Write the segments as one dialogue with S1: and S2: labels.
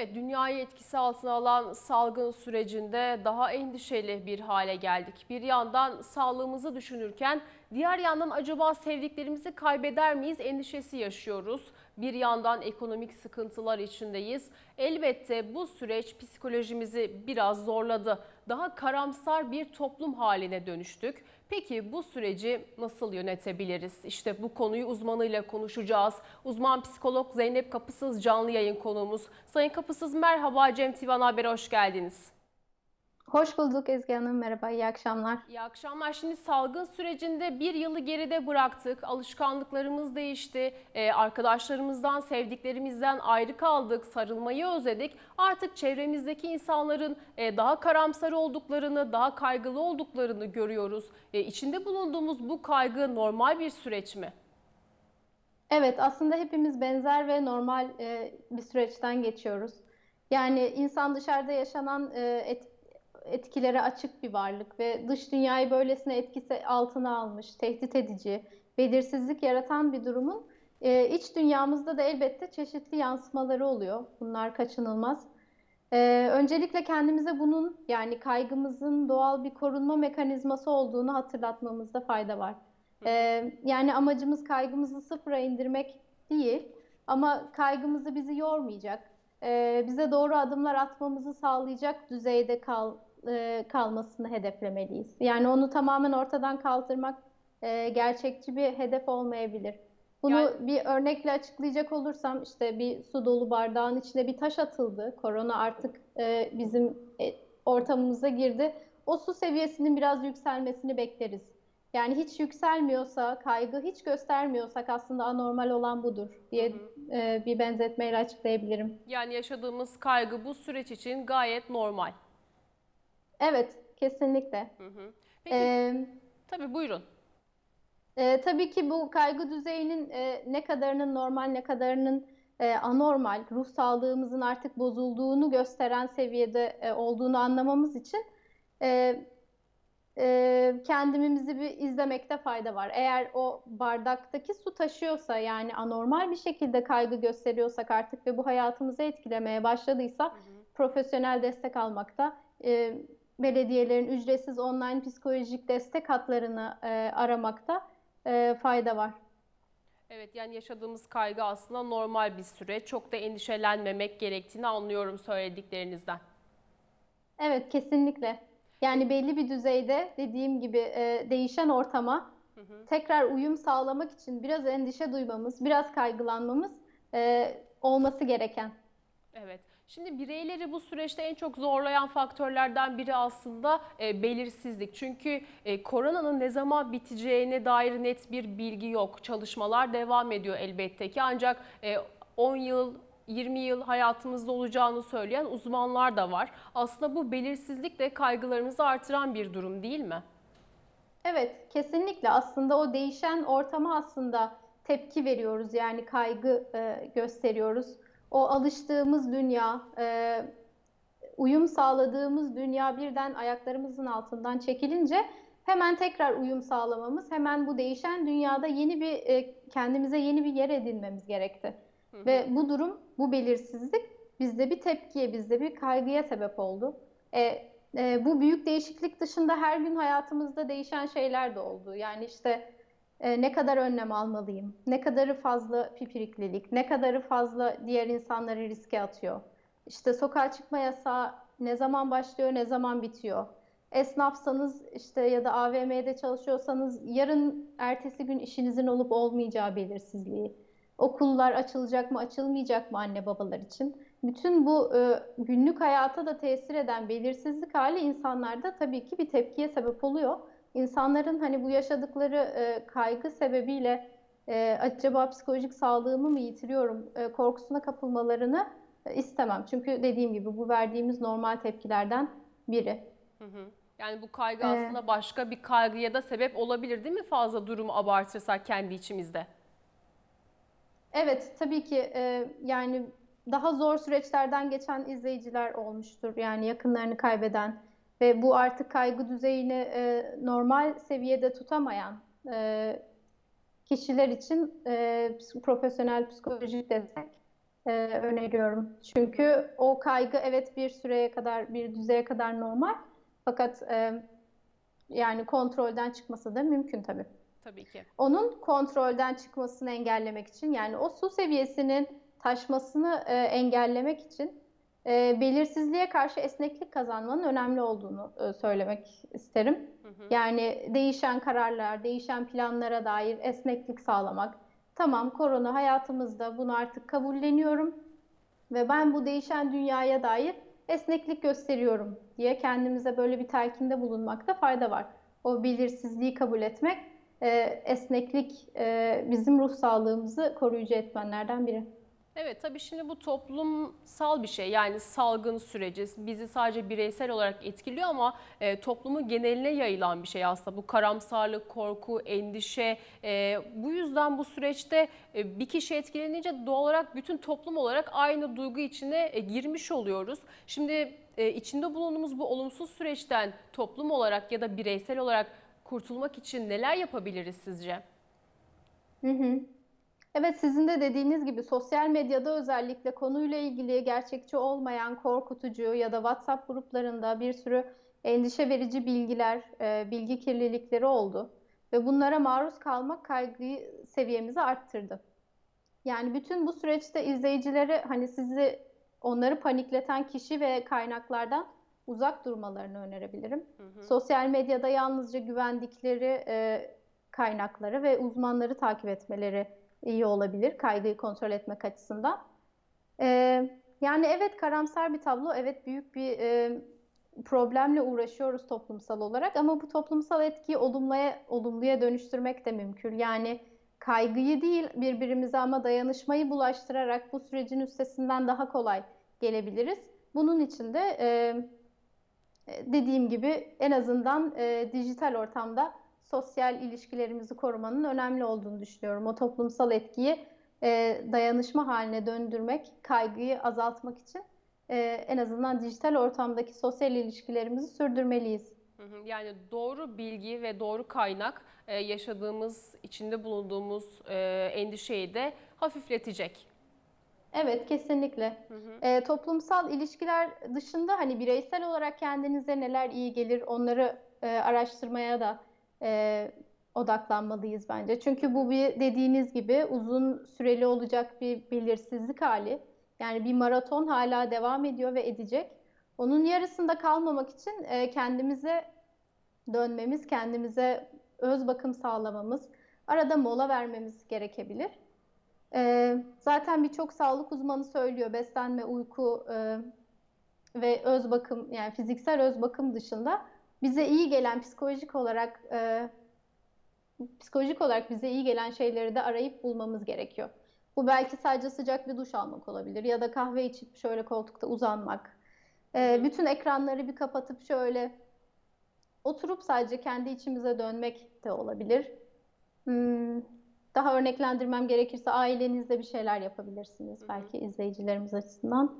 S1: Evet, dünyayı etkisi altına alan salgın sürecinde daha endişeli bir hale geldik. Bir yandan sağlığımızı düşünürken diğer yandan acaba sevdiklerimizi kaybeder miyiz endişesi yaşıyoruz. Bir yandan ekonomik sıkıntılar içindeyiz. Elbette bu süreç psikolojimizi biraz zorladı. Daha karamsar bir toplum haline dönüştük. Peki bu süreci nasıl yönetebiliriz? İşte bu konuyu uzmanıyla konuşacağız. Uzman psikolog Zeynep Kapısız canlı yayın konuğumuz. Sayın Kapısız merhaba Cem Tivan Haber'e hoş geldiniz.
S2: Hoş bulduk Ezgi Hanım. Merhaba, iyi akşamlar.
S1: İyi akşamlar. Şimdi salgın sürecinde bir yılı geride bıraktık. Alışkanlıklarımız değişti. Ee, arkadaşlarımızdan, sevdiklerimizden ayrı kaldık. Sarılmayı özledik. Artık çevremizdeki insanların e, daha karamsar olduklarını, daha kaygılı olduklarını görüyoruz. E, içinde bulunduğumuz bu kaygı normal bir süreç mi?
S2: Evet, aslında hepimiz benzer ve normal e, bir süreçten geçiyoruz. Yani insan dışarıda yaşanan e, et, etkilere açık bir varlık ve dış dünyayı böylesine etkisi altına almış, tehdit edici, belirsizlik yaratan bir durumun e, iç dünyamızda da elbette çeşitli yansımaları oluyor. Bunlar kaçınılmaz. E, öncelikle kendimize bunun yani kaygımızın doğal bir korunma mekanizması olduğunu hatırlatmamızda fayda var. E, yani amacımız kaygımızı sıfıra indirmek değil ama kaygımızı bizi yormayacak, e, bize doğru adımlar atmamızı sağlayacak düzeyde kal, e, kalmasını hedeflemeliyiz. Yani onu tamamen ortadan kaldırmak e, gerçekçi bir hedef olmayabilir. Bunu
S1: Yani
S2: bir örnekle açıklayacak olursam işte bir su dolu bardağın içine bir taş atıldı. Korona artık e, bizim e, ortamımıza girdi. O su seviyesinin biraz yükselmesini bekleriz. Yani hiç yükselmiyorsa, kaygı hiç göstermiyorsak aslında anormal olan budur diye e, bir benzetmeyle açıklayabilirim.
S1: yani yaşadığımız kaygı bu süreç için gayet normal.
S2: Evet, kesinlikle.
S1: Hı hı. Peki
S2: Ee,
S1: tabii buyurun.
S2: e, tabii ki bu kaygı düzeyinin e, ne kadarının normal, ne kadarının e, anormal, ruh sağlığımızın artık bozulduğunu gösteren seviyede e, olduğunu anlamamız için e, e, kendimizi bir izlemekte fayda var. Eğer o bardaktaki su taşıyorsa yani anormal bir şekilde kaygı gösteriyorsak artık ve bu hayatımızı etkilemeye başladıysa profesyonel destek almakta, e, belediyelerin ücretsiz online psikolojik destek hatlarını e, aramakta e, fayda var.
S1: Evet yani yaşadığımız kaygı aslında normal bir süreç. Çok da endişelenmemek gerektiğini anlıyorum söylediklerinizden.
S2: Evet, kesinlikle. Yani belli bir düzeyde dediğim gibi e, değişen ortama tekrar uyum sağlamak için biraz endişe duymamız, biraz kaygılanmamız e, olması gereken.
S1: Evet. Şimdi bireyleri bu süreçte en çok zorlayan faktörlerden biri aslında e, belirsizlik. Çünkü e, koronanın ne zaman biteceğine dair net bir bilgi yok. Çalışmalar devam ediyor elbette ki ancak e, 10 yıl 20 yıl hayatımızda olacağını söyleyen uzmanlar da var. Aslında bu belirsizlik de kaygılarımızı artıran bir durum değil mi?
S2: Evet, kesinlikle aslında o değişen ortama aslında tepki veriyoruz yani kaygı e, gösteriyoruz. O alıştığımız dünya, e, uyum sağladığımız dünya birden ayaklarımızın altından çekilince hemen tekrar uyum sağlamamız, hemen bu değişen dünyada yeni bir e, kendimize yeni bir yer edinmemiz gerekti. Ve bu durum, bu belirsizlik bizde bir tepkiye, bizde bir kaygıya sebep oldu. E, e, bu büyük değişiklik dışında her gün hayatımızda değişen şeyler de oldu. Yani işte e, ne kadar önlem almalıyım, ne kadarı fazla pipiriklilik, ne kadarı fazla diğer insanları riske atıyor. İşte sokağa çıkma yasağı ne zaman başlıyor, ne zaman bitiyor. Esnafsanız işte ya da AVM'de çalışıyorsanız yarın ertesi gün işinizin olup olmayacağı belirsizliği. Okullar açılacak mı, açılmayacak mı anne babalar için? Bütün bu e, günlük hayata da tesir eden belirsizlik hali insanlarda tabii ki bir tepkiye sebep oluyor. İnsanların hani bu yaşadıkları e, kaygı sebebiyle e, acaba psikolojik sağlığımı mı yitiriyorum e, korkusuna kapılmalarını e, istemem. Çünkü dediğim gibi bu verdiğimiz normal tepkilerden biri.
S1: Yani bu kaygı
S2: E,
S1: aslında başka bir kaygıya da sebep olabilir değil mi fazla durumu abartırsak kendi içimizde?
S2: Evet, tabii ki e, yani daha zor süreçlerden geçen izleyiciler olmuştur. Yani yakınlarını kaybeden ve bu artık kaygı düzeyini e, normal seviyede tutamayan e, kişiler için e, profesyonel psikolojik destek e, öneriyorum. Çünkü o kaygı evet bir süreye kadar, bir düzeye kadar normal. Fakat e, yani kontrolden çıkması da mümkün tabii.
S1: Tabii ki.
S2: Onun kontrolden çıkmasını engellemek için yani o su seviyesinin taşmasını e, engellemek için e, belirsizliğe karşı esneklik kazanmanın önemli olduğunu e, söylemek isterim.
S1: Hı hı.
S2: Yani değişen kararlar, değişen planlara dair esneklik sağlamak. Tamam, korona hayatımızda bunu artık kabulleniyorum ve ben bu değişen dünyaya dair esneklik gösteriyorum diye kendimize böyle bir telkinde bulunmakta fayda var. O belirsizliği kabul etmek, e, esneklik e, bizim ruh sağlığımızı koruyucu etmenlerden biri.
S1: Evet tabii şimdi bu toplumsal bir şey yani salgın süreci bizi sadece bireysel olarak etkiliyor ama e, toplumun geneline yayılan bir şey aslında. Bu karamsarlık, korku, endişe e, bu yüzden bu süreçte e, bir kişi etkilenince doğal olarak bütün toplum olarak aynı duygu içine e, girmiş oluyoruz. Şimdi e, içinde bulunduğumuz bu olumsuz süreçten toplum olarak ya da bireysel olarak kurtulmak için neler yapabiliriz sizce?
S2: Hı hı. Evet sizin de dediğiniz gibi sosyal medyada özellikle konuyla ilgili gerçekçi olmayan korkutucu ya da WhatsApp gruplarında bir sürü endişe verici bilgiler, e, bilgi kirlilikleri oldu. Ve bunlara maruz kalmak kaygı seviyemizi arttırdı. Yani bütün bu süreçte izleyicileri hani sizi onları panikleten kişi ve kaynaklardan uzak durmalarını önerebilirim.
S1: Hı hı.
S2: Sosyal medyada yalnızca güvendikleri e, kaynakları ve uzmanları takip etmeleri iyi olabilir kaygıyı kontrol etmek açısından. Ee, yani evet karamsar bir tablo, evet büyük bir e, problemle uğraşıyoruz toplumsal olarak ama bu toplumsal etkiyi olumluya, olumluya dönüştürmek de mümkün. Yani kaygıyı değil birbirimize ama dayanışmayı bulaştırarak bu sürecin üstesinden daha kolay gelebiliriz. Bunun için de e, dediğim gibi en azından e, dijital ortamda sosyal ilişkilerimizi korumanın önemli olduğunu düşünüyorum. O toplumsal etkiyi e, dayanışma haline döndürmek, kaygıyı azaltmak için e, en azından dijital ortamdaki sosyal ilişkilerimizi sürdürmeliyiz.
S1: Yani doğru bilgi ve doğru kaynak e, yaşadığımız, içinde bulunduğumuz e, endişeyi de hafifletecek.
S2: Evet, kesinlikle.
S1: Hı hı.
S2: E, toplumsal ilişkiler dışında hani bireysel olarak kendinize neler iyi gelir onları e, araştırmaya da e, odaklanmalıyız bence. Çünkü bu bir dediğiniz gibi uzun süreli olacak bir belirsizlik hali. Yani bir maraton hala devam ediyor ve edecek. Onun yarısında kalmamak için e, kendimize dönmemiz, kendimize öz bakım sağlamamız, arada mola vermemiz gerekebilir. E, zaten birçok sağlık uzmanı söylüyor beslenme, uyku e, ve öz bakım yani fiziksel öz bakım dışında bize iyi gelen psikolojik olarak e, psikolojik olarak bize iyi gelen şeyleri de arayıp bulmamız gerekiyor. Bu belki sadece sıcak bir duş almak olabilir ya da kahve içip şöyle koltukta uzanmak. E, bütün ekranları bir kapatıp şöyle oturup sadece kendi içimize dönmek de olabilir. Hmm, daha örneklendirmem gerekirse ailenizde bir şeyler yapabilirsiniz
S1: Hı hı.
S2: belki izleyicilerimiz açısından.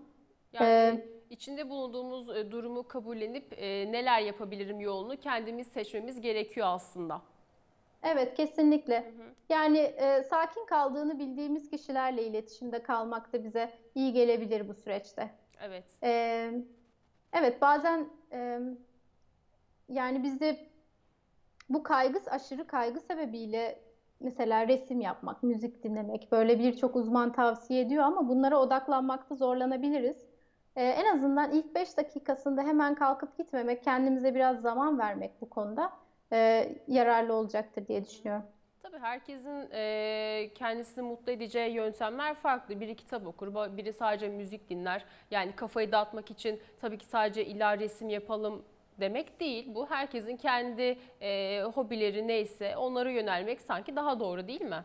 S1: Yani
S2: Ee,
S1: içinde bulunduğumuz e, durumu kabullenip e, neler yapabilirim yolunu kendimiz seçmemiz gerekiyor aslında.
S2: Evet, kesinlikle.
S1: Hı hı.
S2: Yani e, sakin kaldığını bildiğimiz kişilerle iletişimde kalmak da bize iyi gelebilir bu süreçte.
S1: Evet.
S2: E, evet, bazen e, yani bizde bu kaygı, aşırı kaygı sebebiyle mesela resim yapmak, müzik dinlemek böyle birçok uzman tavsiye ediyor ama bunlara odaklanmakta zorlanabiliriz. E, en azından ilk 5 dakikasında hemen kalkıp gitmemek, kendimize biraz zaman vermek bu konuda e, yararlı olacaktır diye düşünüyorum.
S1: Tabii herkesin e, kendisini mutlu edeceği yöntemler farklı. Biri kitap okur, biri sadece müzik dinler. Yani kafayı dağıtmak için tabii ki sadece illa resim yapalım demek değil. Bu herkesin kendi e, hobileri neyse onlara yönelmek sanki daha doğru değil mi?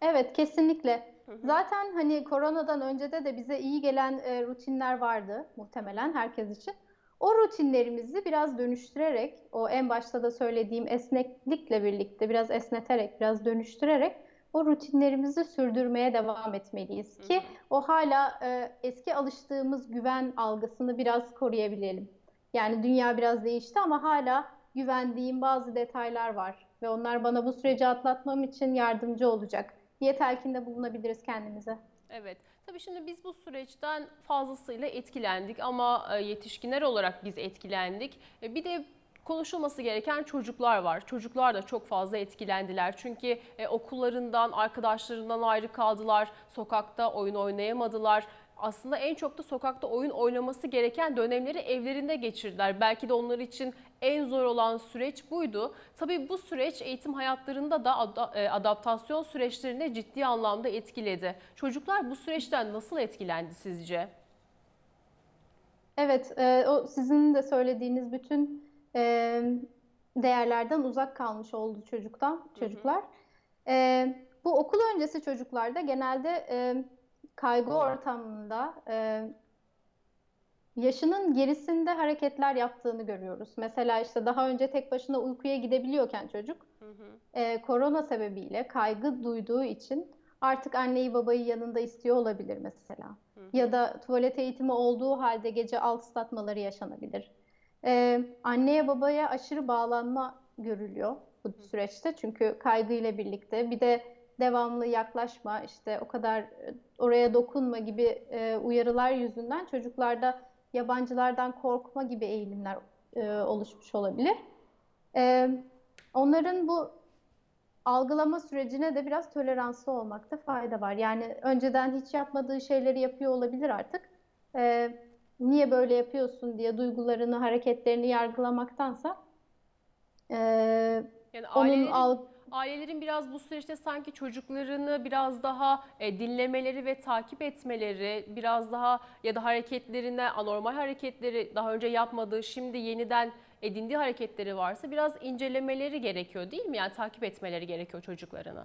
S2: Evet, kesinlikle. Zaten hani koronadan önce de de bize iyi gelen e, rutinler vardı muhtemelen herkes için. O rutinlerimizi biraz dönüştürerek, o en başta da söylediğim esneklikle birlikte biraz esneterek, biraz dönüştürerek o rutinlerimizi sürdürmeye devam etmeliyiz ki o hala e, eski alıştığımız güven algısını biraz koruyabilelim. Yani dünya biraz değişti ama hala güvendiğim bazı detaylar var ve onlar bana bu süreci atlatmam için yardımcı olacak diye telkinde bulunabiliriz kendimize.
S1: Evet. Tabii şimdi biz bu süreçten fazlasıyla etkilendik ama e, yetişkinler olarak biz etkilendik. E, Bir de konuşulması gereken çocuklar var. Çocuklar da çok fazla etkilendiler. Çünkü e, okullarından, arkadaşlarından ayrı kaldılar. Sokakta oyun oynayamadılar. Aslında en çok da sokakta oyun oynaması gereken dönemleri evlerinde geçirdiler. Belki de onlar için en zor olan süreç buydu. Tabii bu süreç eğitim hayatlarında da e, adaptasyon süreçlerini ciddi anlamda etkiledi. Çocuklar bu süreçten nasıl etkilendi sizce?
S2: Evet, e, o sizin de söylediğiniz bütün e, değerlerden uzak kalmış oldu çocuktan çocuklar. E, bu okul öncesi çocuklarda genelde e, kaygı ortamında e, yaşının gerisinde hareketler yaptığını görüyoruz. Mesela işte daha önce tek başına uykuya gidebiliyorken çocuk e, korona sebebiyle kaygı duyduğu için artık anneyi babayı yanında istiyor olabilir mesela. Ya da tuvalet eğitimi olduğu halde gece alkışlatmaları yaşanabilir. E, anneye babaya aşırı bağlanma görülüyor bu süreçte. Çünkü kaygıyla birlikte bir de devamlı yaklaşma, işte o kadar oraya dokunma gibi e, uyarılar yüzünden çocuklarda yabancılardan korkma gibi eğilimler e, oluşmuş olabilir. E, onların bu algılama sürecine de biraz toleranslı olmakta fayda var. Yani önceden hiç yapmadığı şeyleri yapıyor olabilir artık. Ee, niye böyle yapıyorsun diye duygularını, hareketlerini yargılamaktansa ee,
S1: Yani
S2: onun
S1: ailelerin,
S2: alg
S1: ailelerin biraz bu süreçte sanki çocuklarını biraz daha e, dinlemeleri ve takip etmeleri, biraz daha ya da hareketlerine, anormal hareketleri daha önce yapmadığı, şimdi yeniden edindiği hareketleri varsa biraz incelemeleri gerekiyor değil mi? Yani takip etmeleri gerekiyor çocuklarını.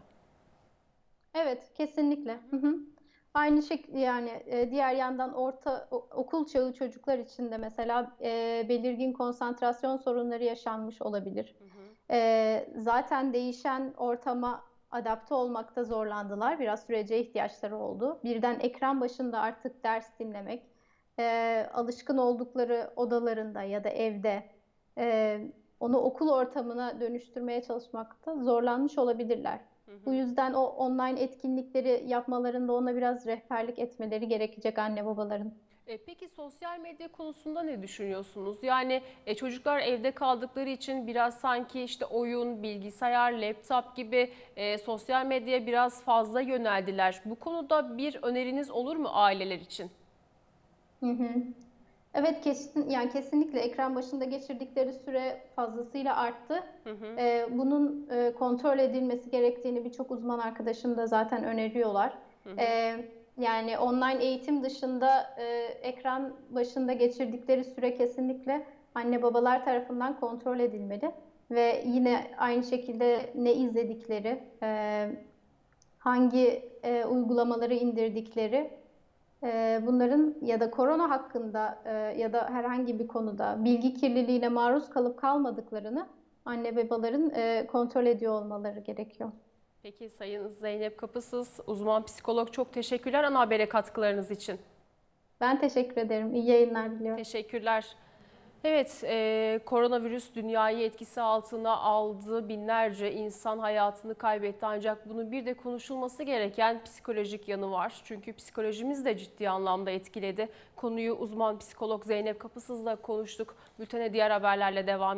S2: Evet, kesinlikle. Hı hı. Aynı şekilde yani e, diğer yandan orta okul çağı çocuklar için de mesela e, belirgin konsantrasyon sorunları yaşanmış olabilir. E, zaten değişen ortama adapte olmakta zorlandılar. Biraz sürece ihtiyaçları oldu. Birden ekran başında artık ders dinlemek, e, alışkın oldukları odalarında ya da evde e, onu okul ortamına dönüştürmeye çalışmakta zorlanmış olabilirler. Bu yüzden o online etkinlikleri yapmalarında ona biraz rehberlik etmeleri gerekecek anne babaların.
S1: E, Peki sosyal medya konusunda ne düşünüyorsunuz? Yani e, çocuklar evde kaldıkları için biraz sanki işte oyun, bilgisayar, laptop gibi e, sosyal medyaya biraz fazla yöneldiler. Bu konuda bir öneriniz olur mu aileler için?
S2: Hı hı. Evet kesin yani kesinlikle ekran başında geçirdikleri süre fazlasıyla arttı. Ee, bunun e, kontrol edilmesi gerektiğini birçok uzman arkadaşım da zaten öneriyorlar. Ee, yani online eğitim dışında e, ekran başında geçirdikleri süre kesinlikle anne babalar tarafından kontrol edilmeli ve yine aynı şekilde ne izledikleri, e, hangi e, uygulamaları indirdikleri ee, bunların ya da korona hakkında e, ya da herhangi bir konuda bilgi kirliliğine maruz kalıp kalmadıklarını anne babaların e, kontrol ediyor olmaları gerekiyor.
S1: Peki Sayın Zeynep Kapısız, uzman psikolog çok teşekkürler ana habere katkılarınız için.
S2: Ben teşekkür ederim. İyi yayınlar diliyorum.
S1: Teşekkürler. Evet, e, koronavirüs dünyayı etkisi altına aldı. Binlerce insan hayatını kaybetti. Ancak bunun bir de konuşulması gereken psikolojik yanı var. Çünkü psikolojimiz de ciddi anlamda etkiledi. Konuyu uzman psikolog Zeynep Kapısız'la konuştuk. Bültene diğer haberlerle devam